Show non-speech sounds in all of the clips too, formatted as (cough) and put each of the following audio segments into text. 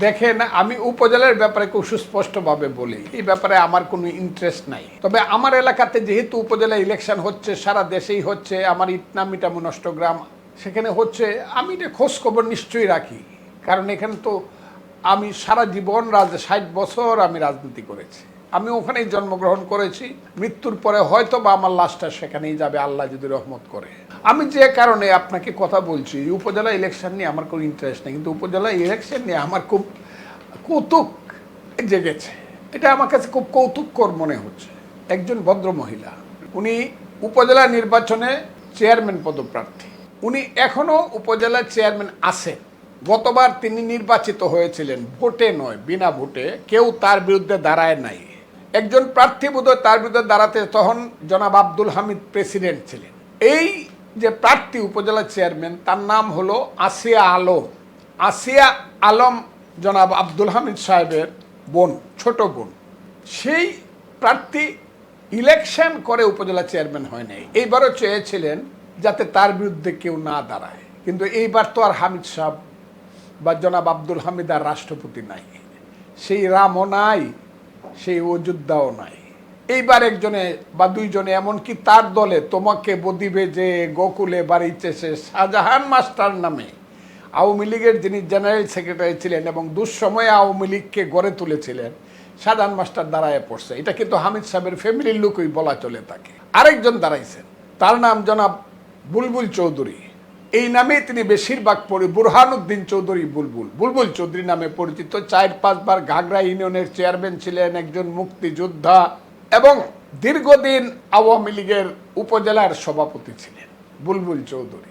দেখেন, আমি উপজেলার ব্যাপারে খুব সুস্পষ্টভাবে বলি, এই ব্যাপারে আমার কোনো ইন্টারেস্ট নাই। তবে আমার এলাকাতে যেহেতু উপজেলা ইলেকশন হচ্ছে, সারা দেশেই হচ্ছে, আমার ইটনা মিটামু নষ্টগ্রাম, সেখানে হচ্ছে, আমি এটা খোঁজ খবর নিশ্চয়ই রাখি। কারণ এখানে তো আমি সারা জীবন রাজ ষাট বছর আমি রাজনীতি করেছি। আমি ওখানেই জন্মগ্রহণ করেছি। মৃত্যুর পরে হয়তো বা আমার লাশটা সেখানেই যাবে, আল্লাহ যদি রহমত করে। আমি যে কারণে আপনাকে কথা বলছি উপজেলা ইলেকশন নিয়ে আমার কোনো ইন্টারেস্ট নেই, কিন্তু উপজেলা ইলেকশন নিয়ে আমার খুব কৌতুক জেগেছে। এটা আমার কাছে খুব কৌতুককর মনে হচ্ছে। একজন ভদ্র মহিলা, উনি উপজেলা নির্বাচনে চেয়ারম্যান পদপ্রার্থী। উনি এখনও উপজেলা চেয়ারম্যান আছেন। গতবার তিনি নির্বাচিত হয়েছিলেন, ভোটে নয়, বিনা ভোটে। কেউ তার বিরুদ্ধে দাঁড়ায় নাই। একজন প্রার্থী বোধহয় তার বিরুদ্ধে দাঁড়াতে তখন জনাব আব্দুল হামিদ প্রেসিডেন্ট ছিলেন। এই যে প্রার্থী উপজেলা চেয়ারম্যান, তার নাম হলো আসিয়া আলম। আসিয়া আলম জনাব আব্দুল হামিদ সাহেবের বোন, ছোট বোন। সেই প্রার্থী ইলেকশন করে উপজেলা চেয়ারম্যান হয় নাই। এইবারও চেয়েছিলেন যাতে তার বিরুদ্ধে কেউ না দাঁড়ায়। কিন্তু এইবার তো আর হামিদ সাহেব বা জনাব আব্দুল হামিদ আর রাষ্ট্রপতি নাই। সেই রামও নাই সেই অযোধ্যাও নাই। এইবার একজনে বা দুইজনে এমনকি তার দলে তোমাকে বদিবে যে গোকুলে বাড়িতে সে শাহজাহান মাস্টার নামে। আওয়ামী লীগের যিনি জেনারেল সেক্রেটারি ছিলেন এবং দুঃসময়ে আওয়ামী লীগকে গড়ে তুলেছিলেন, শাহজাহান মাস্টার দাঁড়ায় পড়ছে। এটা কিন্তু হামিদ সাহেবের ফ্যামিলির লোকই বলা চলে থাকে আরেকজন দাঁড়াইছেন, তার নাম জনাব বুলবুল চৌধুরী। এই নামে তিনি বেশিরভাগ পরি, বুরহানুদ্দিন চৌধুরী বুলবুল। বুলবুল চৌধুরী নামে পরিচিত চার, পাঁচবার ঘাগড়া ইউনিয়নের চেয়ারম্যান ছিলেন একজন মুক্তিযোদ্ধা এবং দীর্ঘদিন আওয়ামী লীগের উপজেলার সভাপতি ছিলেন বুলবুল চৌধুরী।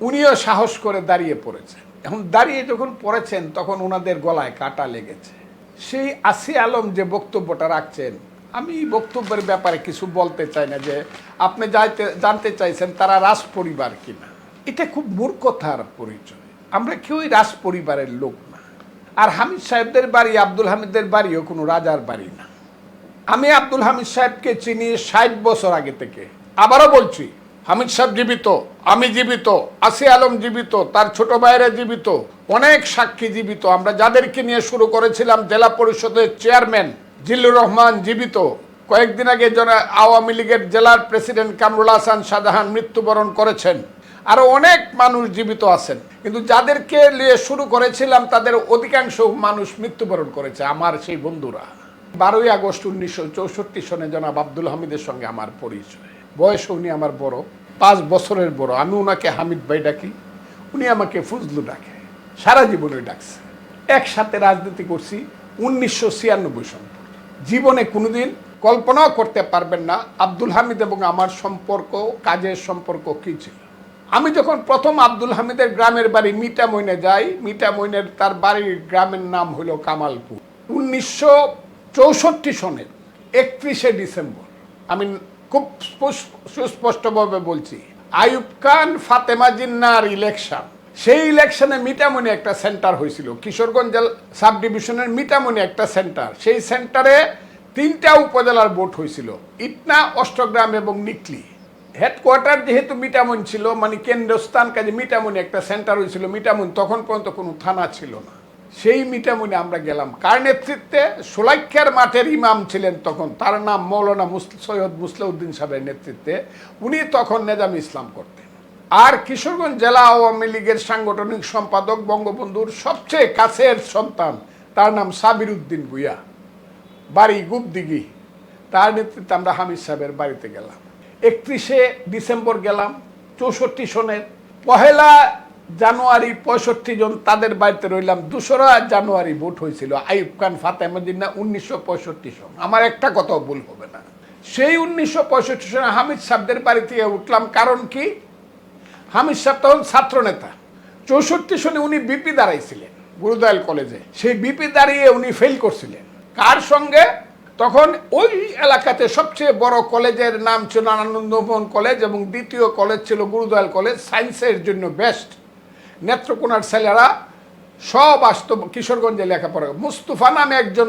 উনিও সাহস করে দাঁড়িয়ে পড়েছেন। এখন দাঁড়িয়ে যখন পড়েছেন, তখন ওনাদের গলায় কাটা লেগেছে। সেই আসি আলম যে বক্তব্যটা রাখছেন, আমি বক্তব্যের ব্যাপারে কিছু বলতে চাই না যে আপনি যাইতে, জানতে চাইছেন তারা রাজ পরিবার কিনা। এটা খুব মূর্খতার পরিচয়। আমরা কেউই রাজ পরিবারের লোক না। আর হামিদ সাহেবদের বাড়ি, আব্দুল হামিদের বাড়িও কোনো রাজার বাড়ি না। আমি আব্দুল হামিদ সাহেবকে চিনি ষাট বছর আগে থেকে। আবারও বলছি, হামিদ সাহেব জীবিত, আমি জীবিত আসি আলম জীবিত, তার ছোট ভাইরা জীবিত, অনেক সাক্ষী জীবিত। আমরা যাদেরকে নিয়ে শুরু করেছিলাম জেলা পরিষদের চেয়ারম্যান জিল্লুর রহমান জীবিত। কয়েকদিন আগে যারা আওয়ামী লীগের জেলার প্রেসিডেন্ট কামরুল হাসান শাহজাহান মৃত্যুবরণ করেছেন। আরও অনেক মানুষ জীবিত আছেন। কিন্তু যাদেরকে নিয়ে শুরু করেছিলাম, তাদের অধিকাংশ মানুষ মৃত্যুবরণ করেছে, আমার সেই বন্ধুরা। বারোই আগস্ট উনিশশো চৌষট্টি সনে জনাব আব্দুল হামিদের সঙ্গে আমার পরিচয়। বয়স উনি আমার বড়, পাঁচ বছরের বড়। আমি ওনাকে হামিদ ভাই ডাকি, উনি আমাকে ফজলু ডাকে। সারা জীবনে ডাকছে। একসাথে রাজনীতি করছি উনিশশো ছিয়ানব্বই সন জীবনে কোনোদিন কল্পনাও করতে পারবেন না আব্দুল হামিদ এবং আমার সম্পর্ক, কাজের সম্পর্ক কী ছিল। আমি যখন প্রথম আব্দুল হামিদের গ্রামের বাড়ি মিটামইনে যাই মিটামইনের তার বাড়ির গ্রামের নাম হলো কামালপুর। উনিশশো চৌষট্টি সনের একত্রিশে ডিসেম্বর। আমি খুব সুস্পষ্টভাবে বলছি, আইয়ুব খান ফাতেমা জিন্নার ইলেকশন। সেই ইলেকশনে মিটামনি একটা সেন্টার হয়েছিল। কিশোরগঞ্জ সাব ডিভিশনের মিটামনি একটা সেন্টার। সেই সেন্টারে তিনটা উপজেলার ভোট হয়েছিল। ইটনা, অষ্টগ্রাম এবং নিকলি। হেডকোয়ার্টার যেহেতু মিটামুন ছিল মানে কেন্দ্রস্থান কাজে মিটামুনি একটা সেন্টার হয়েছিল, মিটামুন তখন পর্যন্ত কোনো থানা ছিল না। সেই মিটামনে আমরা গেলাম। কার নেতৃত্বে? সোলাইখ্যার মাঠের ইমাম ছিলেন তখন, তার নাম মৌলানা সৈয়দ মুসলাউদ্দিন সাহেবের নেতৃত্বে। উনি তখন নেজাম ইসলাম করতেন। আর কিশোরগঞ্জ জেলা আওয়ামী লীগের সাংগঠনিক সম্পাদক বঙ্গবন্ধুর সবচেয়ে কাছের সন্তান, তার নাম সাবির উদ্দিন ভুইয়া। বাড়ি গুপদিঘি। তার নেতৃত্বে আমরা হামিদ সাহেবের বাড়িতে গেলাম। একত্রিশে ডিসেম্বর গেলাম, চৌষট্টি সনের পহেলা জানুয়ারি পঁয়ষট্টি জন তাদের বাড়িতে রইলাম। দোসরা জানুয়ারি ভোট হয়েছিল আইব খান ফাতেমুদ্দিনা উনিশশো পঁয়ষট্টি সন। আমার একটা কথাও ভুল হবে না। সেই উনিশশো পঁয়ষট্টি সনে হামিদ সাহেবদের বাড়ি থেকে উঠলাম, কারণ কি? হামিদ সাহেব তখন ছাত্র নেতা। চৌষট্টি সনে উনি বিপি দাঁড়াইছিলেন, গুরুদয়াল কলেজে। সেই বিপি দাঁড়িয়ে উনি ফেল করছিলেন। কার সঙ্গে? তখন ওই এলাকাতে সবচেয়ে বড় কলেজের নাম ছিল আনন্দমোহন কলেজ এবং দ্বিতীয় কলেজ ছিল গুরুদয়াল কলেজ, সায়েন্সের জন্য বেস্ট। নেত্রকোনার ছেলেরা সব আসতো কিশোরগঞ্জে লেখাপড়া। মুস্তফা নামে একজন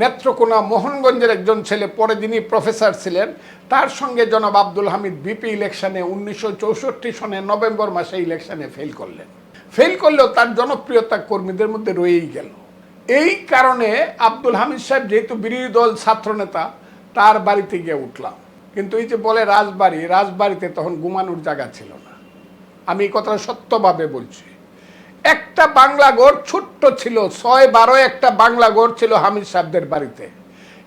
নেত্রকোনা মোহনগঞ্জের একজন ছেলে, পরে যিনি প্রফেসর ছিলেন, তার সঙ্গে জনাব আব্দুল হামিদ বিপি ইলেকশনে উনিশশো চৌষট্টি সনে নভেম্বর মাসে ইলেকশনে ফেল করলেন। ফেল করলেও তার জনপ্রিয়তা কর্মীদের মধ্যে রয়েই গেল। এই কারণে আব্দুল হামিদ সাহেব যেহেতু বিরোধী দল ছাত্রনেতা তার বাড়িতে গিয়ে উঠলাম। কিন্তু এই যে বলে রাজবাড়ি, রাজবাড়িতে তখন ঘুমানোর জায়গা ছিল না। আমি এই কথাটা সত্যভাবে বলছি। একটা বাংলা ঘর ছোট্ট ছিল, ছয় বারো একটা বাংলা ঘর ছিল হামিদ সাহেবদের বাড়িতে।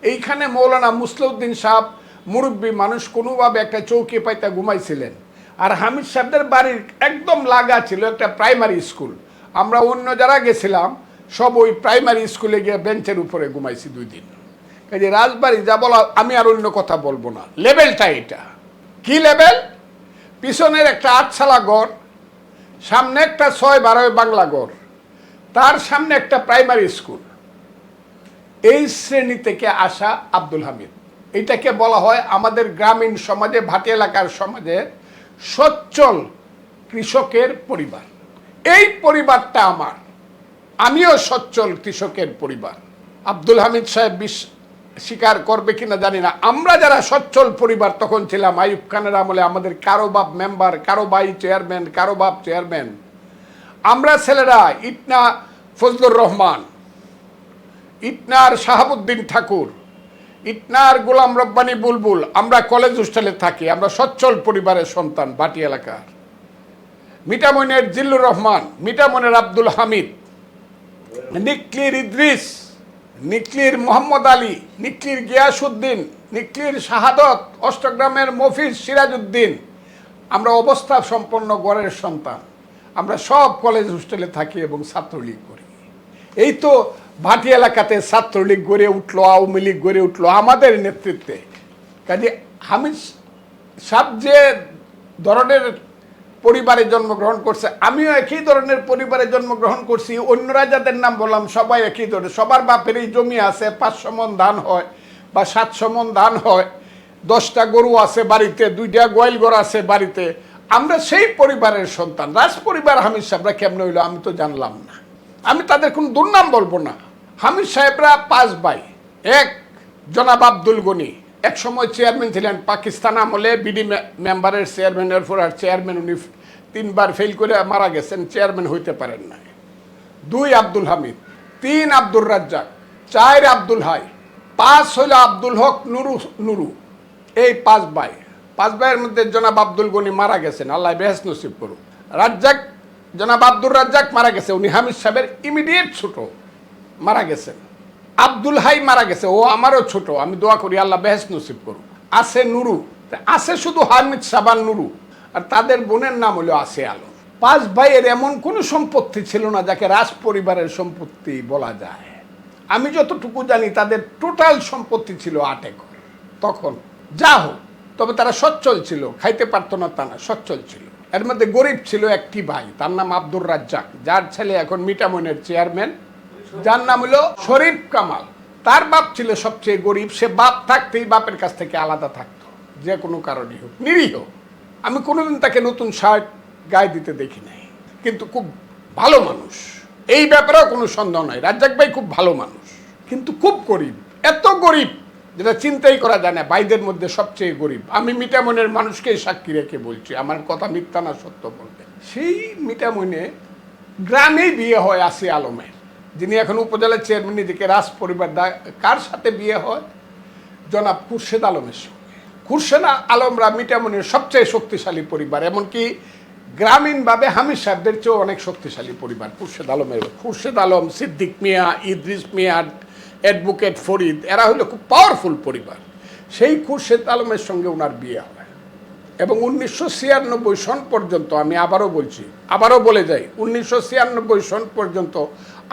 এইখানে মৌলানা মুসলিউদ্দিন সাহেব মুরব্বী মানুষ কোনোভাবে একটা চৌকি পাইতে ঘুমাইছিলেন। আর হামিদ সাহেবদের বাড়ির একদম লাগা ছিল একটা প্রাইমারি স্কুল। আমরা অন্য যারা গেছিলাম সব ওই প্রাইমারি স্কুলে গিয়ে বেঞ্চের উপরে ঘুমাইছি দুই দিন। কাজে রাজবাড়ি যা বলা, আমি আর অন্য কথা বলব না। লেভেলটা এটা কি লেভেল? পিছনের একটা আটশালা গড় সামনে একটা ছয় বারো বাংলা গড় তার সামনে একটা প্রাইমারি স্কুল। এই শ্রেণি থেকে আসা আব্দুল হামিদ। এটাকে বলা হয় আমাদের গ্রামীণ সমাজে, ভাটি এলাকার সমাজে সচ্ছল কৃষকের পরিবার। এই পরিবারটা আমার। আমিও সচ্ছল কৃষকের পরিবার। আব্দুল হামিদ সাহেব বিশ স্বীকার করবে কিনা জানি না। আমরা যারা সচ্ছল পরিবার তখন ছিলাম আইব খানের আমলে আমাদের কারও বাপ মেম্বার, কারও ভাই চেয়ারম্যান, কারও বাপ চেয়ারম্যান। আমরা ছেলেরা ইটনা ফজলুর রহমান ইটনার শাহাবুদ্দিন ঠাকুর ইটনার গোলাম রব্বানি বুলবুল, আমরা কলেজ হোস্টেলে থাকি, আমরা সচ্ছল পরিবারের সন্তান বাটি এলাকার। মিটামইনের জিল্লুর রহমান মিটামনের আব্দুল হামিদ নিকলির ইদ্রিস, নিকলির মোহাম্মদ আলী, নিকলির গিয়াসুদ্দিন নিকলির শাহাদত, অষ্টগ্রামের মফিজ সিরাজউদ্দিন। আমরা অবস্থা সম্পন্ন গড়ের সন্তান। আমরা সব কলেজ হোস্টেলে থাকি এবং ছাত্রলীগ করি। এই তো ভাটি এলাকাতে ছাত্রলীগ গড়ে উঠল, আওয়ামী লীগ গড়ে উঠল আমাদের নেতৃত্বে। কাজে হামিদ সাহ যে ধরনের পরিবারে জন্মগ্রহণ করছে। আমিও একই ধরনের পরিবারে জন্মগ্রহণ করছি। অন্যরা যাদের নাম বললাম, সবাই একই ধরনের। সবার বাপের এই জমি আছে, পাঁচশো মন ধান হয় বা সাতশো মন ধান হয়। দশটা গরু আছে বাড়িতে, দুইটা গোয়াল গরু আছে বাড়িতে। আমরা সেই পরিবারের সন্তান। রাজ পরিবার হামিদ সাহেবরা কেমন হইল আমি তো জানলাম না। আমি তাদের কোনো দুর্নাম বলব না। হামিদ সাহেবরা পাঁচ ভাই। এক জনাব আব্দুল গনি। এক সময় চেয়ারম্যান ছিলেন পাকিস্তান আমলে, বিডি মেম্বারের চেয়ারম্যানের পর আর চেয়ারম্যান উনি তিনবার ফেল করে মারা গেছেন, চেয়ারম্যান হইতে পারেন না দুই আব্দুল হামিদ, তিন আব্দুল রাজ্জাক, চার আব্দুল হাই, পাঁচ হইল আব্দুল হক নুরু নুরু। এই পাঁচ ভাই, পাঁচ ভাইয়ের মধ্যে জনাব আব্দুল গনি মারা গেছেন, আল্লাহ বেহেস নসিব করুন রাজ্জাক, জনাব আব্দুর রাজ্জাক মারা গেছে, উনি হামিদ সাহেবের ইমিডিয়েট ছোট, মারা গেছেন। আব্দুল হাই মারা গেছে, ও আমারও ছোট, আমি দোয়া করি আল্লাহ বেহেস নসিব করুক। আছে নুরু, আছে শুধু হামিদ সাবান নুরু, আর তাদের বোনের নাম হলো আসে আলো পাঁচ ভাইয়ের এমন কোনো সম্পত্তি ছিল না যাকে রাজ পরিবারের সম্পত্তি বলা যায়। আমি যতটুকু জানি, তাদের টোটাল সম্পত্তি ছিল আট একর। তখন যা হোক, তবে তারা সচ্ছল ছিল, খাইতে পারতো না তা না, সচ্ছল ছিল। এর মধ্যে গরিব ছিল একটি ভাই, তার নাম আব্দুর রাজ্জাক, যার ছেলে এখন মিটামনের চেয়ারম্যান যার নাম হলো শরীফ কামাল। তার বাপ ছিল সবচেয়ে গরিব, সে বাপ থাকতেই বাপের কাছ থেকে আলাদা থাকতো, যে কোনো কারণে হোক, নিরীহ। আমি কোনোদিন তাকে নতুন শার্ট গায়ে দিতে দেখি নাই, কিন্তু খুব ভালো মানুষ। এই ব্যাপারেও কোনো সন্দেহ নাই, রাজ্জাক ভাই খুব ভালো মানুষ, কিন্তু খুব গরিব, এত গরিব যেটা চিন্তাই করা যায় না বাইদের মধ্যে সবচেয়ে গরিব। আমি মিটামনের মানুষকেই সাক্ষী রেখে বলছি, আমার কথা মিথ্যা না সত্য বলবে সেই মিটামনে গ্রামেই বিয়ে হয় আসি আলমের। যিনি এখন উপজেলার চেয়ারম্যান নিজেকে রাজ পরিবার কার সাথে বিয়ে হয়? জনাব খুরশেদ আলমের সঙ্গে। খুরশেদ আলমরা মিটামনির সবচেয়ে শক্তিশালী পরিবার, এমনকি গ্রামীণভাবে হামিদ সাহেবদের চেয়েও অনেক শক্তিশালী পরিবার, খুরশেদ আলমের। খুরশেদ আলম, সিদ্দিক মিয়া, ইদ্রিস মিয়া অ্যাডভোকেট ফরিদ, এরা হলো খুব পাওয়ারফুল পরিবার। সেই খুরশেদ আলমের সঙ্গে ওনার বিয়ে হয়। এবং উনিশশো ছিয়ানব্বই সন পর্যন্ত, আমি আবারও বলছি, আবারও বলে যাই, উনিশশো ছিয়ানব্বই সন পর্যন্ত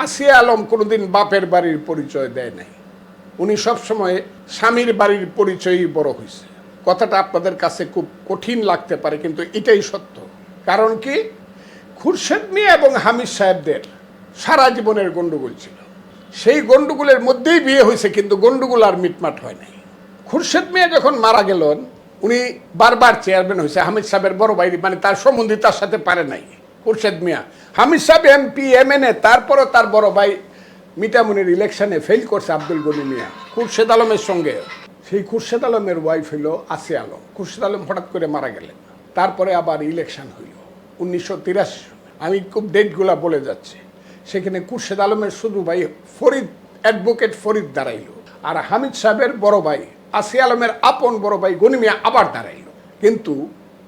আসিয়া আলম কোনোদিন বাপের বাড়ির পরিচয় দেয় নাই। উনি সবসময় স্বামীর বাড়ির পরিচয়ই বড় হয়েছে কথাটা আপনাদের কাছে খুব কঠিন লাগতে পারে, কিন্তু এটাই সত্য। কারণ কি? খুরশেদ মিয়া এবং হামিদ সাহেবদের সারা জীবনের গণ্ডগোল ছিল। সেই গণ্ডগোলের মধ্যেই বিয়ে হয়েছে কিন্তু গণ্ডগোল আর মিটমাট হয় নাই। খুরশেদ মিয়া যখন মারা গেলেন, উনি বারবার চেয়ারম্যান হয়েছে হামিদ সাহেবের বড় ভাই মানে তার সম্বন্ধে তার সাথে পারে নাই। খুরশেদ মিয়া। হামিদ সাহেব এমপি এমএনএ তারপরও তার বড় ভাই মিটামুনির ইলেকশনে ফেল করছে আব্দুল গনি মিয়া। খুরশেদ আলমের সঙ্গে। সেই খুরশেদ আলমের ওয়াইফ হইল আসি আলম। খুরশেদ আলম হঠাৎ করে মারা গেলেন। তারপরে আবার ইলেকশন হইল। উনিশশো তিরাশি আমি খুব ডেটগুলা বলে যাচ্ছি। সেখানে কুরশেদ আলমের শুধু ভাই ফরিদ অ্যাডভোকেট ফরিদ দাঁড়াইল। আর হামিদ সাহেবের বড় ভাই আসিয়া আলমের আপন বড় ভাই গনিমিয়া আবার দাঁড়াইল। কিন্তু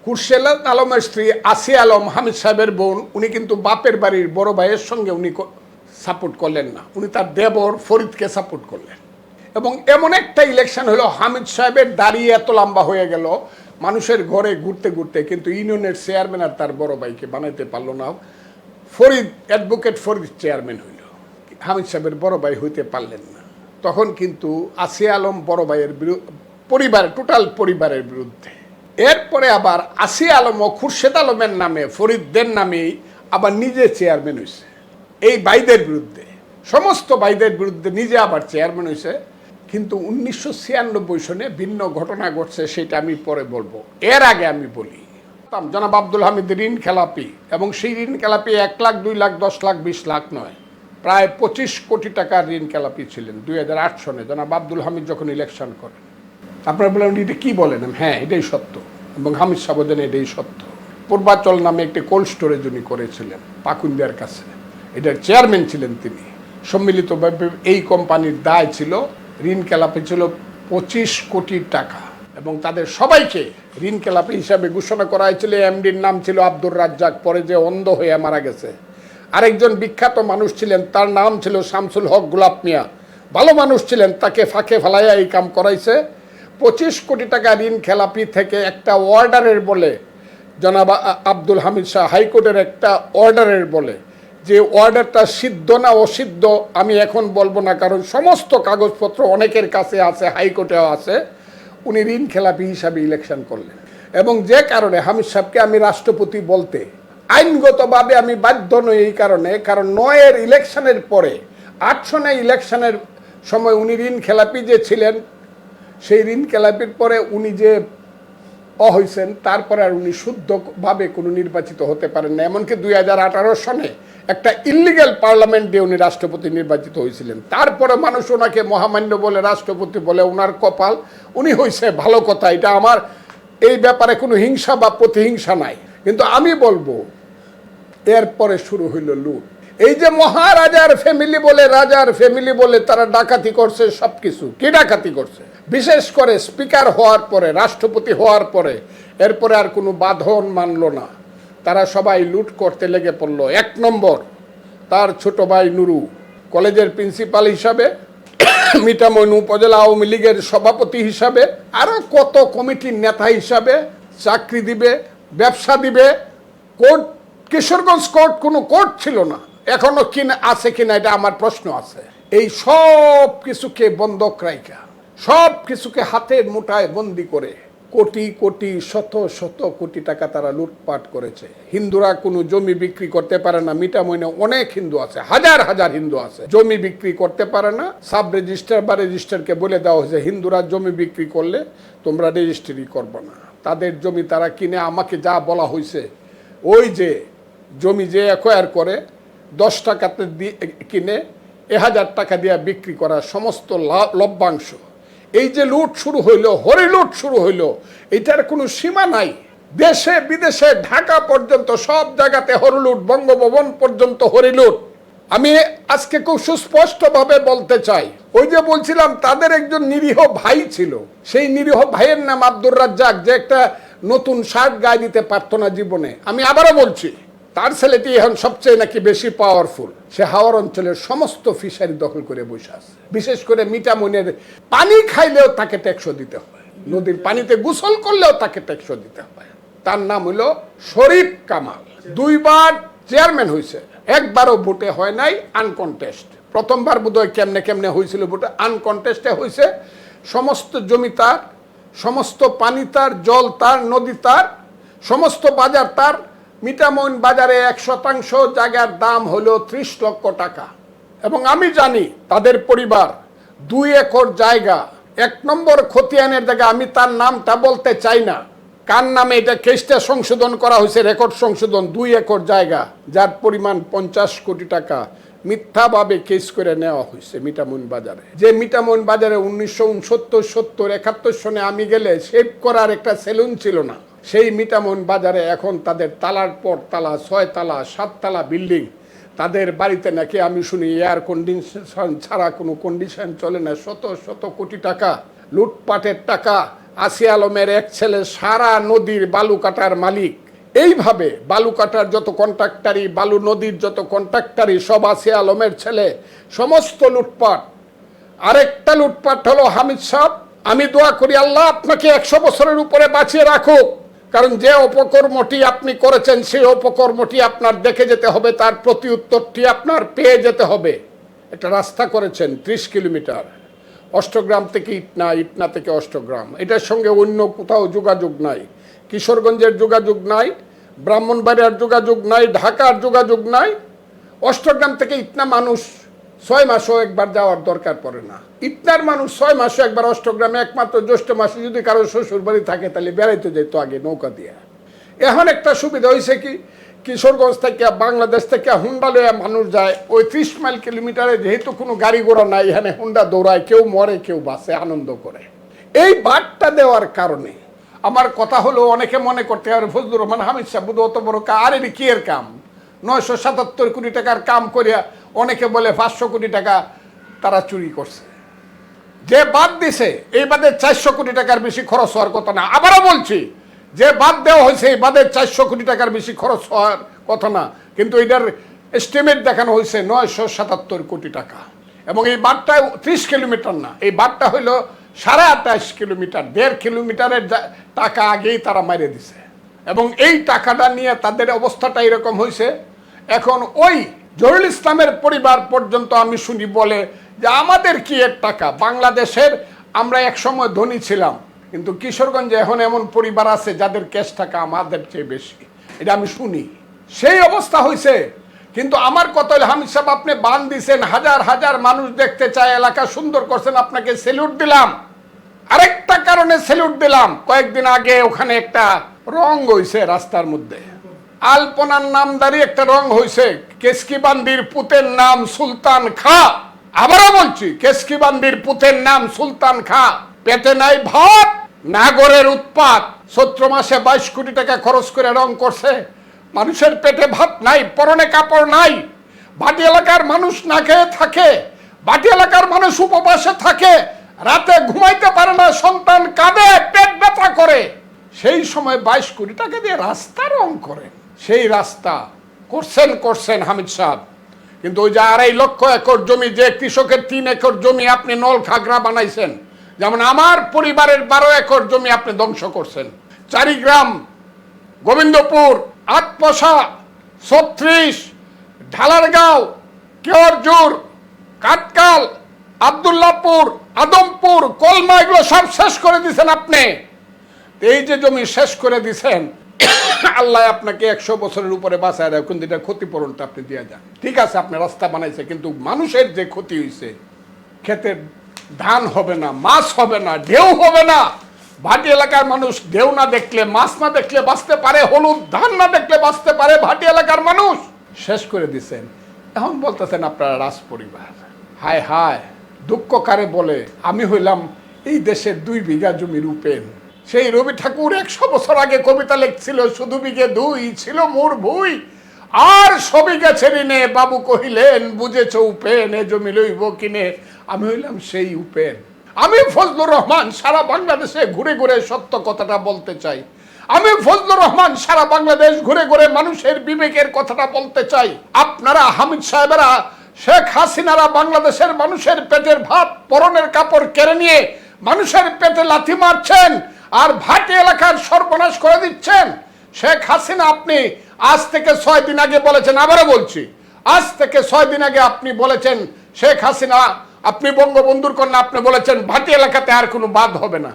কুরশেদ আলমের স্ত্রী আসি আলম হামিদ সাহেবের বোন, উনি কিন্তু বাপের বাড়ির বড় ভাইয়ের সঙ্গে উনি সাপোর্ট করলেন না। উনি তার দেবর ফরিদকে সাপোর্ট করলেন। এবং এমন একটা ইলেকশন হলো, হামিদ সাহেবের দাঁড়িয়ে এত লম্বা হয়ে গেল, মানুষের ঘরে ঘুরতে ঘুরতে কিন্তু ইউনিয়নের চেয়ারম্যান আর তার বড় ভাইকে বানাইতে পারল না। ফরিদ অ্যাডভোকেট ফরিদ চেয়ারম্যান হইল। হামিদ সাহেবের বড় ভাই হইতে পারলেন না। তখন কিন্তু আসিয়া আলম বড় ভাইয়ের পরিবার টোটাল পরিবারের বিরুদ্ধে এরপরে আবার আসি আলম ও খুরশেদ আলমের নামে, ফরিদদের নামেই আবার নিজে চেয়ারম্যান হয়েছে এই ভাইদের বিরুদ্ধে, সমস্ত বাইদের বিরুদ্ধে নিজে আবার চেয়ারম্যান হয়েছে কিন্তু উনিশশো ছিয়ানব্বই সনে ভিন্ন ঘটনা ঘটছে, সেটা আমি পরে বলব। এর আগে আমি বলি জনাব আব্দুল হামিদ ঋণ খেলাপি, এবং সেই ঋণ খেলাপি এক লাখ, দুই লাখ, দশ লাখ, বিশ লাখ নয়, প্রায় পঁচিশ কোটি টাকার ঋণ খেলাপি ছিলেন দুই হাজার আট সনে, জনাব আব্দুল হামিদ যখন ইলেকশন করেন। আপনারা বলেন এটা কি বলেন? হ্যাঁ এটাই সত্য। এবং হামিদ সাবধান এটাই সত্য। পূর্বাচল নামে একটি কোল্ড স্টোরেজ উনি করেছিলেন পাকুন্দিয়ার কাছে। এটার চেয়ারম্যান ছিলেন তিনি। সম্মিলিতভাবে এই কোম্পানির দায় ছিল, ঋণ খেলাপি ছিল পঁচিশ কোটি টাকা। এবং তাদের সবাইকে ঋণ খেলাপি হিসাবে ঘোষণা করা হয়েছিল, এমডির নাম ছিল আব্দুর রাজ্জাক, পরে যে অন্ধ হয়ে মারা গেছে। আরেকজন বিখ্যাত মানুষ ছিলেন, তার নাম ছিল শামসুল হক গোলাপ মিয়া। ভালো মানুষ ছিলেন, তাকে ফাঁকে ফেলাইয়া এই কাম করাইছে। পঁচিশ কোটি টাকা ঋণ খেলাপি থেকে একটা অর্ডারের বলে, জনাব আব্দুল হামিদ শাহ, হাইকোর্টের একটা অর্ডারের বলে, যে অর্ডারটা সিদ্ধ না অসিদ্ধ আমি এখন বলব না, কারণ সমস্ত কাগজপত্র অনেকের কাছে আছে, হাইকোর্টেও আছে, উনি ঋণ খেলাপি হিসাবে ইলেকশন করলেন। এবং যে কারণে হামিদ সাহেবকে আমি রাষ্ট্রপতি বলতে, আইনগতভাবে আমি বাধ্য নই এই কারণে, কারণ নয়ের ইলেকশনের পরে আট সনে ইলেকশনের সময় উনি ঋণ খেলাপি যে ছিলেন সেই ঋণ খেলাপির পরে উনি যে হয়েছেন তারপরে আর উনি শুদ্ধভাবে কোনো নির্বাচিত হতে পারেন না। এমনকি দুই হাজার আঠারো সনে একটা ইলিগাল পার্লামেন্ট দিয়ে উনি রাষ্ট্রপতি নির্বাচিত হয়েছিলেন। তারপরে মানুষ ওনাকে মহামান্য বলে, রাষ্ট্রপতি বলে ওনার কপাল, উনি হয়েছে ভালো কথা। এটা আমার, এই ব্যাপারে কোনো হিংসা বা প্রতিহিংসা নাই। কিন্তু আমি বলব, এরপরে শুরু হইল লুট। এই যে মহারাজার ফ্যামিলি বলে, রাজার ফ্যামিলি বলে তারা ডাকাতি করছে সব কিছু কি ডাকাতি করছে? বিশেষ করে স্পিকার হওয়ার পরে, রাষ্ট্রপতি হওয়ার পরে, এরপরে আর কোনো বাঁধন মানলো না। তারা সবাই লুট করতে লেগে পড়ল। এক নম্বর, তার ছোট ভাই নুরু, কলেজের প্রিন্সিপাল হিসাবে (coughs) মিঠামইন উপজেলা আওয়ামী লীগের সভাপতি হিসাবে আরও কত কমিটির নেতা হিসাবে চাকরি দিবে, ব্যবসা দিবে। কোর্ট, কিশোরগঞ্জ কোর্ট কোনো কোর্ট ছিল না। এখনও কিনা আছে কিনা এটা আমার প্রশ্ন আছে। এই সব কিছুকে বন্ধক রাইকা সব কিছুকে হাতের মুঠায় বন্দি করে কোটি কোটি, শত শত কোটি টাকা তারা লুটপাট করেছে। হিন্দুরা কোনো জমি বিক্রি করতে পারে না মিটা মিটামইনে অনেক হিন্দু আছে, হাজার হাজার হিন্দু আছে। জমি বিক্রি করতে পারে না, সাব রেজিস্টার বা রেজিস্টারকে বলে দেওয়া হয়েছে, হিন্দুরা জমি বিক্রি করলে তোমরা রেজিস্ট্রি করবে না। তাদের জমি তারা কিনে, আমাকে যা বলা হয়েছে, ওই যে জমি যে অ্যাকোয়ার করে দশ টাকাতে দিয়ে কিনে, এ হাজার টাকা দিয়ে বিক্রি করা সমস্ত লভ্যাংশ। এই যে লুট শুরু হইল, হরি লুট শুরু হইল, এটার কোনো সীমা নাই। দেশে, বিদেশে, ঢাকা পর্যন্ত, সব জায়গাতে হরিলুট বঙ্গভবন পর্যন্ত হরিলুট আমি আজকে খুব সুস্পষ্টভাবে বলতে চাই, ওই যে বলছিলাম, তাদের একজন নিরীহ ভাই ছিল। সেই নিরীহ ভাইয়ের নাম আব্দুর রাজ্জাক, যে একটা নতুন শার্ট গায়ে দিতে পারতো না জীবনে। আমি আবারও বলছি তার ছেলেটি এখন সবচেয়ে নাকি বেশি পাওয়ারফুল সে হাওয়ার অঞ্চলের সমস্ত ফিশারি দখল করে বসে আছে। বিশেষ করে মিটামনের পানি খাইলেও তাকে ট্যাক্সও দিতে হয়। নদীর পানিতে গোসল করলেও তাকে ট্যাক্সও দিতে হয়। তার নাম হলো শরীফ কামাল। দুইবার চেয়ারম্যান হয়েছে। একবারও ভোটে হয় নাই আনকনটেস্ট প্রথমবার বোধহয় কেমনে কেমনে হয়েছিল ভোটে আনকনটেস্টে হয়েছে। সমস্ত জমি তার, সমস্ত পানি তার, জল তার, নদী তার, সমস্ত বাজার তার মিটামইন বাজারে এক শতাংশ জায়গার দাম হলো ত্রিশ লক্ষ টাকা। এবং আমি জানি তাদের পরিবার দুই একর জায়গা, এক নম্বর খতিয়ানের জায়গা, আমি তার নামটা বলতে চাই না। কার নামে এটা কেসটা সংশোধন করা হয়েছে, রেকর্ড সংশোধন, দুই একর জায়গা, যার পরিমাণ পঞ্চাশ কোটি টাকা মিথ্যাভাবে কেস করে নেওয়া হয়েছে মিটামুন বাজারে। যে মিটামুন বাজারে উনিশশো উনসত্তর, সত্তর, একাত্তর সনে আমি গেলে সেভ করার একটা সেলুন ছিল না। সেই মিটামন বাজারে এখন তাদের তালার পর তালা, ছয় তালা, সাত তালা বিল্ডিং। তাদের বাড়িতে নাকি আমি শুনি এয়ার কন্ডিশন ছাড়া কোনো কন্ডিশন চলে না। শত শত কোটি টাকা, লুটপাটের টাকা আসি আলমের এক ছেলে সারা নদীর বালু কাটার মালিক। এইভাবে বালু কাটার যত কন্ট্রাক্টারি বালু নদীর যত কন্ট্রাক্টারি সব আসি আলমের ছেলে। সমস্ত লুটপাট। আরেকটা লুটপাট হলো হামিদ সাহ আমি দোয়া করি আল্লাহ আপনাকে একশো বছরের উপরে বাঁচিয়ে রাখুক। কারণ যে অপকর্মটি আপনি করেছেন, সেই অপকর্মটি আপনার দেখে যেতে হবে, তার প্রতি উত্তরটি আপনার পেয়ে যেতে হবে। একটা রাস্তা করেছেন, ত্রিশ কিলোমিটার। অষ্টগ্রাম থেকে ইটনা ইটনা থেকে অষ্টগ্রাম। এটার সঙ্গে অন্য কোথাও যোগাযোগ নাই। কিশোরগঞ্জের যোগাযোগ নাই, ব্রাহ্মণবাড়িয়ার যোগাযোগ নাই, ঢাকার যোগাযোগ নাই। অষ্টগ্রাম থেকে ইটনা মানুষ ছয় মাসও একবার যাওয়ার দরকার পড়ে না। ইটনার মানুষ ছয় মাসও একবার অষ্টগ্রামে একমাত্র জ্যৈষ্ঠ মাসে যদি কারও শ্বশুর বাড়ি থাকে, তাহলে বেড়াইতে যেত আগে নৌকা দিয়ে। এখন একটা সুবিধা হয়েছে কি, কিশোরগঞ্জ থেকে বাংলাদেশ থেকে হুন্ডা লইয়া মানুষ যায়, ওই ত্রিশ মাইল কিলোমিটারে যেহেতু কোনো গাড়ি ঘোড়া নাই, এখানে হুন্ডা দৌড়ায়, কেউ মরে, কেউ বাসে আনন্দ করে। এই বাটটা দেওয়ার কারণে, আমার কথা হলো অনেকে মনে করতে পারে, ফজলুর রহমান হামিদ সাহেব অত বড় কা আর কি এর কাম? নয়শো সাতাত্তর কোটি টাকার কাম করিয়া অনেকে বলে পাঁচশো কোটি টাকা তারা চুরি করছে। যে বাদ দিছে, এই বাদে চারশো কোটি টাকার বেশি খরচ হওয়ার কথা না। আবারও বলছি, যে বাদ দেওয়া হয়েছে, এই বাদে চারশো কোটি টাকার বেশি খরচ হওয়ার কথা না। কিন্তু এটার এস্টিমেট দেখানো হয়েছে নয়শো সাতাত্তর কোটি টাকা। এবং এই বাদটা ত্রিশ কিলোমিটার না, এই বাদটা হইল সাড়ে আঠাশ কিলোমিটার, দেড় কিলোমিটারের টাকা আগেই তারা মারে দিছে। এবং এই টাকাটা নিয়ে তাদের অবস্থাটা এরকম হয়েছে এখন ওই জহুরুল ইসলামের পরিবার পর্যন্ত আমি শুনি বলে যে আমাদের কি এর টাকা? বাংলাদেশের আমরা এক সময় ধনী ছিলাম, কিন্তু কিশোরগঞ্জে এখন এমন পরিবার আছে যাদের ক্যাশ টাকা আমাদের চেয়ে বেশি। এটা আমি শুনি। সেই অবস্থা হয়েছে কিন্তু আমার হলো, হামিদ সাহেব, আপনি বান দিছেন, হাজার হাজার মানুষ দেখতে চায়, এলাকা সুন্দর করছেন, আপনাকে সেলুট দিলাম। আরেকটা কারণে সেলুট দিলাম। কয়েকদিন আগে ওখানে একটা রং হইছে রাস্তার মধ্যে। আলপনার নামদারি একটা রং হইছে। কেসকিবান্দির পুতের নাম সুলতান খা। আবারও বলছি কেসকিবান্দির পুতের নাম সুলতান খা। পেটে নাই ভাত নাগরের উৎপাত। সত্র মাসে বাইশ কোটি টাকা খরচ করে রং করছে। মানুষের পেটে ভাত নাই, পরনে কাপড় নাই। বাটি এলাকার মানুষ না খেয়ে থাকে। বাটি এলাকার মানুষ উপবাসে থাকে। রাতে ঘুমাইতে পারে না, সন্তান কাঁদে, পেট ব্যথা করে। সেই সময় বাইশ কোটি টাকা দিয়ে রাস্তা রং করেন। সেই রাস্তা। করছেন করছেন হামিদ সাহেব। কিন্তু ওই যে আড়াই লক্ষ একর জমি, যে কৃষকের তিন একর জমি আপনি নল খাগড়া বানাইছেন, যেমন আমার পরিবারের বারো একর জমি আপনি ধ্বংস করছেন। চারিগ্রাম, গোবিন্দপুর আটপশা ছত্রিশ, ঢালারগাঁও, কেওরজুর, কাটকাল, আবদুল্লাপুর, আদমপুর, কলমা, এগুলো সব শেষ করে দিছেন আপনি। এই যে জমি শেষ করে দিছেন আল্লাহ আপনাকে একশো বছরের উপরে বাঁচায় রাখ কিন্তু এটা ক্ষতিপূরণটা আপনি দিয়ে যান। ঠিক আছে, আপনি রাস্তা বানাইছে, কিন্তু মানুষের যে ক্ষতি হয়েছে ক্ষেতের ধান হবে না, মাছ হবে না, ঢেউ হবে না। ভাটি এলাকার মানুষ ঢেউ না দেখলে, মাছ না দেখলে বাঁচতে পারে, হলুদ ধান না দেখলে বাঁচতে পারে ভাটি এলাকার মানুষ। শেষ করে দিছেন। এখন বলতেছেন আপনারা রাজ পরিবার হায় হায়, দুঃখ কারে বলে? আমি হইলাম এই দেশের দুই বিঘা জমির উপেন। সেই রবি ঠাকুর একশো বছর আগে কবিতা লিখছিল, শুধু বিঘে দুই ছিল মোর ভুই আর সবই গেছে ঋণে। বাবু কহিলেন, বুঝেছ উপেন, এ জমি লইব কিনে? আমি হইলাম সেই উপেন। আমি ফজলুর রহমান, সারা বাংলাদেশে ঘুরে ঘুরে সত্য কথাটা বলতে চাই। আমি ফজলুর রহমান, সারা বাংলাদেশ ঘুরে ঘুরে মানুষের বিবেকের কথাটা বলতে চাই। আপনারা হামিদ সাহেবেরা, শেখ হাসিনারা বাংলাদেশের মানুষের পেটের ভাত পরনের কাপড় কেড়ে নিয়ে মানুষের পেটে লাথি মারছেন। আর ভাটি এলাকার সর্বনাশ করে দিচ্ছেন। শেখ হাসিনা আপনি আজ থেকে ছয় দিন আগে বলেছেন, আবারও বলছি, আজ থেকে ছয় দিন আগে আপনি বলেছেন, শেখ হাসিনা, আপনি বঙ্গবন্ধুর কন্যা, আপনি বলেছেন, ভাটি এলাকাতে আর কোনো বাদ হবে না।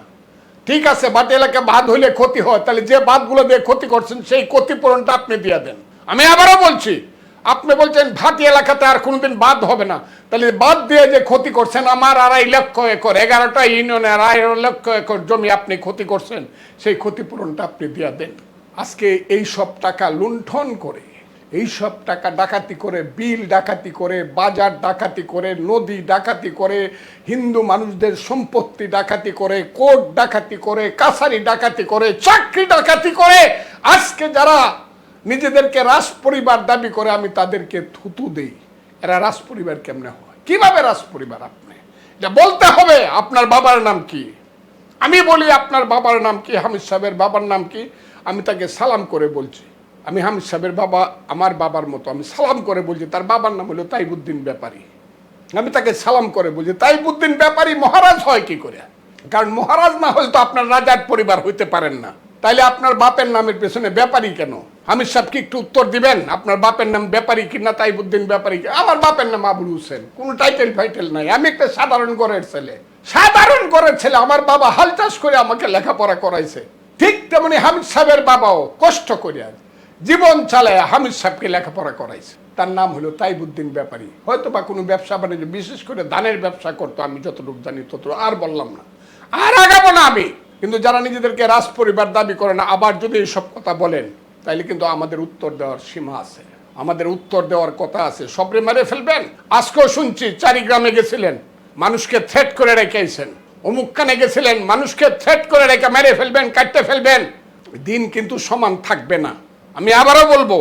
ঠিক আছে বাদ এলাকা বাদ হইলে ক্ষতি হয়, তাহলে যে বাদগুলো দিয়ে ক্ষতি করছেন, সেই ক্ষতিপূরণটা আপনি দিয়ে দেন। আমি আবারও বলছি আপনি বলছেন ভাটি এলাকাতে আর কোনোদিন বাদ হবে না। তাহলে বাদ দিয়ে যে ক্ষতি করছেন, আমার আড়াই লক্ষ একর, এগারোটা ইউনিয়নে আড়াই লক্ষ একর জমি আপনি ক্ষতি করছেন, সেই ক্ষতিপূরণটা আপনি দিয়ে দেন। আজকে এই সব টাকা লুণ্ঠন করে, এই সব টাকা ডাকাতি করে, বিল ডাকাতি করে, বাজার ডাকাতি করে, নদী ডাকাতি করে, হিন্দু মানুষদের সম্পত্তি ডাকাতি করে, কোর্ট ডাকাতি করে, কাছারি ডাকাতি করে, চাকরি ডাকাতি করে, আজকে যারা নিজেদেরকে রাজ পরিবার দাবি করে আমি তাদেরকে থুতু দেই। এরা রাজ পরিবার কেমনে হয়? কীভাবে রাজ পরিবার আপনি? এটা বলতে হবে, আপনার বাবার নাম কি? আমি বলি আপনার বাবার নাম কি, হামিদ সাহেবের বাবার নাম কি? আমি তাকে সালাম করে বলছি। আমি হামিদ সাহেবের বাবা, আমার বাবার মতো, আমি সালাম করে বলছি, তার বাবার নাম হলো তাইবুদ্দিন ব্যাপারী। আমি তাকে সালাম করে বলছি, তাইবুদ্দিন ব্যাপারী মহারাজ হয় কি করে? কারণ মহারাজ না হলে তো আপনার রাজার পরিবার হইতে পারেন না। তাইলে আপনার বাপের নামের পেছনে ব্যাপারী কেন? হামিদ সাহেব কি একটু উত্তর দিবেন? আপনার বাপের নাম ব্যাপারী কি না তাইবুদ্দিন ব্যাপারী কি? আমার বাপের নাম আবুল হোসেন। কোনো টাইটেল ফাইটেল নাই। আমি একটা সাধারণ ঘরের ছেলে। সাধারণ ঘরের ছেলে। আমার বাবা হাল চাষ করে আমাকে লেখাপড়া করাইছে। ঠিক তেমনি হামিদ সাহেবের বাবাও কষ্ট করিয়া জীবন চালায় হামিদ সাহেবকে লেখাপড়া করাইছে। তার নাম হলো তাইবুদ্দিন ব্যাপারী। হয়তো বা কোনো ব্যবসা বাণিজ্য, বিশেষ করে ধানের ব্যবসা করতো, আমি যতটুকু জানি ততটুকু, আর বললাম না। আর আগাবো না আমি। কিন্তু যারা নিজেদেরকে রাজ পরিবার দাবি করে না, আবার যদি এইসব কথা বলেন তাইলে কিন্তু আমাদের উত্তর দেওয়ার সীমা আছে। আমাদের উত্তর দেওয়ার কথা আছে। সবরে মেরে ফেলবেন। আজকেও শুনছি চারিগ্রামে গেছিলেন, মানুষকে থ্রেট করে রেখেছেন অমুকখানে গেছিলেন, মানুষকে থ্রেট করে রেখে মেরে ফেলবেন, কাটতে ফেলবেন। দিন কিন্তু সমান থাকবে না। আমি আবারও বলব,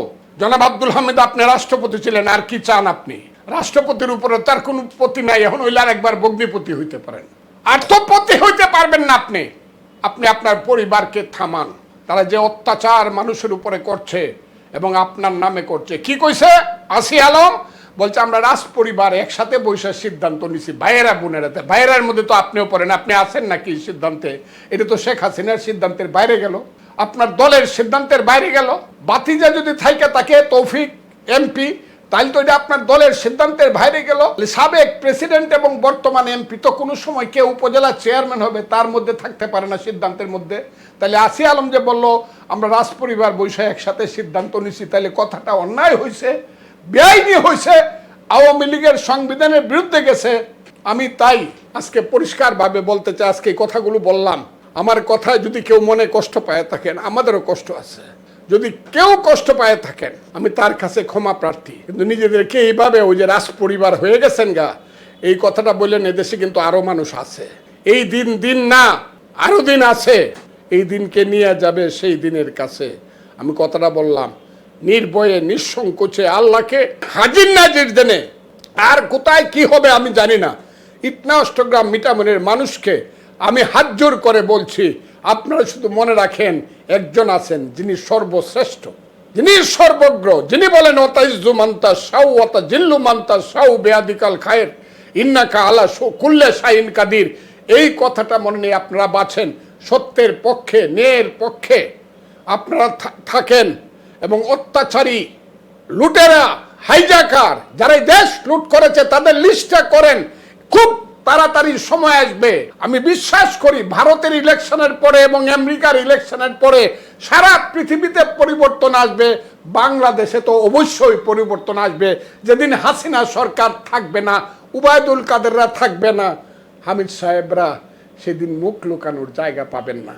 জনাব আব্দুল হামিদ, আপনি রাষ্ট্রপতি ছিলেন, আর কি চান আপনি? রাষ্ট্রপতির উপরে তার কোনো পতি নাই, এখন হইলে আর একবার বগ্নিপতি হইতে পারেন। আর তো পতি হইতে পারবেন না আপনি। আপনি আপনার পরিবারকে থামান। তারা যে অত্যাচার মানুষের উপরে করছে এবং আপনার নামে করছে। কি কইছে? আসি আলম বলছে, আমরা রাজ পরিবার একসাথে বৈশা সিদ্ধান্ত নিছি। ভাইয়েরা বোনেরাতে বাইরের মধ্যে তো আপনিও পড়েন। আপনি আছেন নাকি সিদ্ধান্তে? এটা তো শেখ হাসিনার সিদ্ধান্তের বাইরে গেল। আপনার দলের সিদ্ধান্তের বাইরে গেল। বাতিজা যদি থাইকে তাকে তৌফিক, এমপি তাহলে তো এটা আপনার দলের সিদ্ধান্তের বাইরে গেল। সাবেক প্রেসিডেন্ট এবং বর্তমান এমপি তো কোনো সময় কেউ উপজেলা চেয়ারম্যান হবে, তার মধ্যে থাকতে পারে না সিদ্ধান্তের মধ্যে। তাহলে আসি আলম যে বলল, আমরা রাজ পরিবার বৈশাখ একসাথে সিদ্ধান্ত নিছি। তাহলে কথাটা অন্যায় হয়েছে বেআইনি হয়েছে আওয়ামী লীগের সংবিধানের বিরুদ্ধে গেছে। আমি তাই আজকে পরিষ্কারভাবে বলতে চাই, আজকে কথাগুলো বললাম। আমার কথায় যদি কেউ মনে কষ্ট পায় থাকেন আমাদেরও কষ্ট আছে। যদি কেউ কষ্ট পায় থাকেন, আমি তার কাছে ক্ষমা প্রার্থী। কিন্তু নিজেদেরকে এইভাবে ওই যে রাজ পরিবার হয়ে গেছেন গা, এই কথাটা বললেন এদেশে কিন্তু আরও মানুষ আছে। এই দিন দিন না, আরও দিন আছে। এই দিনকে নিয়ে যাবে সেই দিনের কাছে। আমি কথাটা বললাম, নির্ভয়ে, নিঃসংকোচে আল্লাহকে হাজির নাজির দেনে আর কোথায় কি হবে আমি জানি না। ইটনা অষ্টগ্রাম মিটামনের মানুষকে আমি হাত জোর করে বলছি আপনারা শুধু মনে রাখেন, একজন আছেন যিনি সর্বশ্রেষ্ঠ। যিনি সর্বজ্ঞ, যিনি বলেন অতাইজু মান্তা সাউ অতা জিল্লু মান্তা সাউ বেয়াদিকাল খায়ের, ইন্নাকা আলা কুল্লে শাহিন কাদির। এই কথাটা মনে নিয়ে আপনারা বাছেন সত্যের পক্ষে, ন্যায়ের পক্ষে। আপনারা থাকেন এবং অত্যাচারী, লুটেরা, হাইজাকার যারা দেশ লুট করেছে, তাদের লিস্টটা করেন। খুব তাড়াতাড়ি সময় আসবে। আমি বিশ্বাস করি ভারতের ইলেকশনের পরে এবং আমেরিকার ইলেকশনের পরে সারা পৃথিবীতে পরিবর্তন আসবে। বাংলাদেশে তো অবশ্যই পরিবর্তন আসবে। যেদিন হাসিনা সরকার থাকবে না, উবায়দুল কাদেররা থাকবে না, হামিদ সাহেবরা সেদিন মুখ লুকানোর জায়গা পাবেন না।